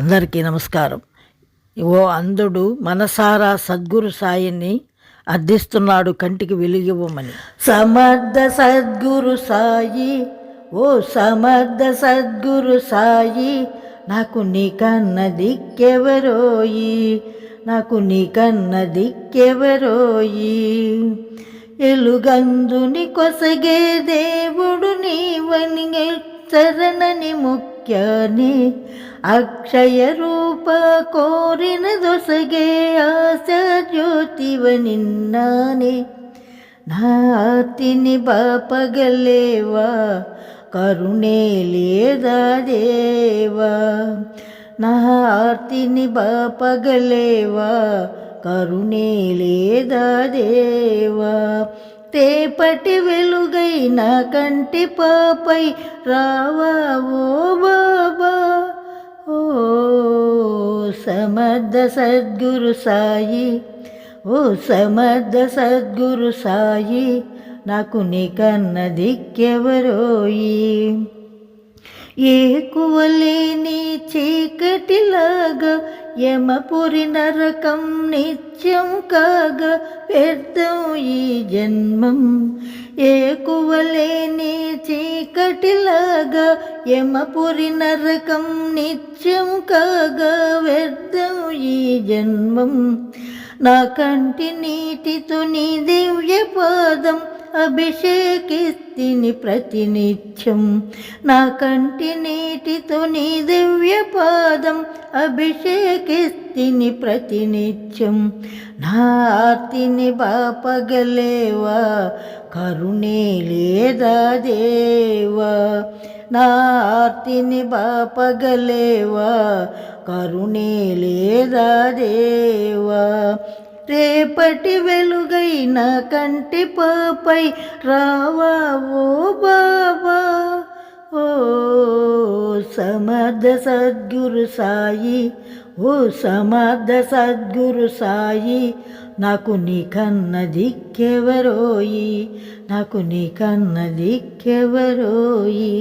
అందరికీ నమస్కారం. ఓ అంధుడు మనసారా సద్గురు సాయిని అర్థిస్తున్నాడు కంటికి వెలిగివ్వమని. సమర్థ సద్గురు సాయి ఓ సమర్థ సద్గురు సాయి నాకు నీకన్న దిక్కెవరోయి నాకు నీకన్న దిక్కెవరోయి. ఎలుగందుని కొసగే దేవుడు నీవని చరణని ముఖ్యాని అక్షయ రూప కోరిన దొసగే ఆశ జ్యోతివ నిన్నానే. నాతిని బాపగలేవా కరుణే లేదా దేవా? నా ఆర్తిని బాపగలేవా కరుణే లేదా దేవా? తేపటి వెలుగైన కంటి పాపై రావా ఓ బాబా? ఓ సమర్థ సద్గురు సాయి. ఓ సమర్థ సద్గురు సాయి నాకు నీకన్న దిక్కెవరోయి ఏకువలేని చీకటిలాగా యమపురి నరకం నిత్యం కాగా వ్యర్థం ఈ జన్మం. ఏకువలేని చీకటిలాగా యమపురి నరకం నిత్యం కాగా వ్యర్థం ఈ జన్మం. నా కంటి నీటితో నీ దివ్య పాదం అభిషేకిస్తిని ప్రతినిత్యం. నా కంటి నీటితో నీ దివ్య పాదం అభిషేకిస్తిని ప్రతినిత్యం. నా ఆర్తిని బాపగలేవా? కరుణే లేదా దేవా? నా ఆర్తిని బాపగలేవా? కరుణే లేదా దేవా? రేపటి వెలుగైన కంటి పాపై రావా ఓ బాబా ఓ సమర్థ సద్గురు సాయి ఓ సమర్థ సద్గురు సాయి నాకు నీ కన్న దిక్కెవరోయి నాకు నీకన్న దిక్కెవరోయి.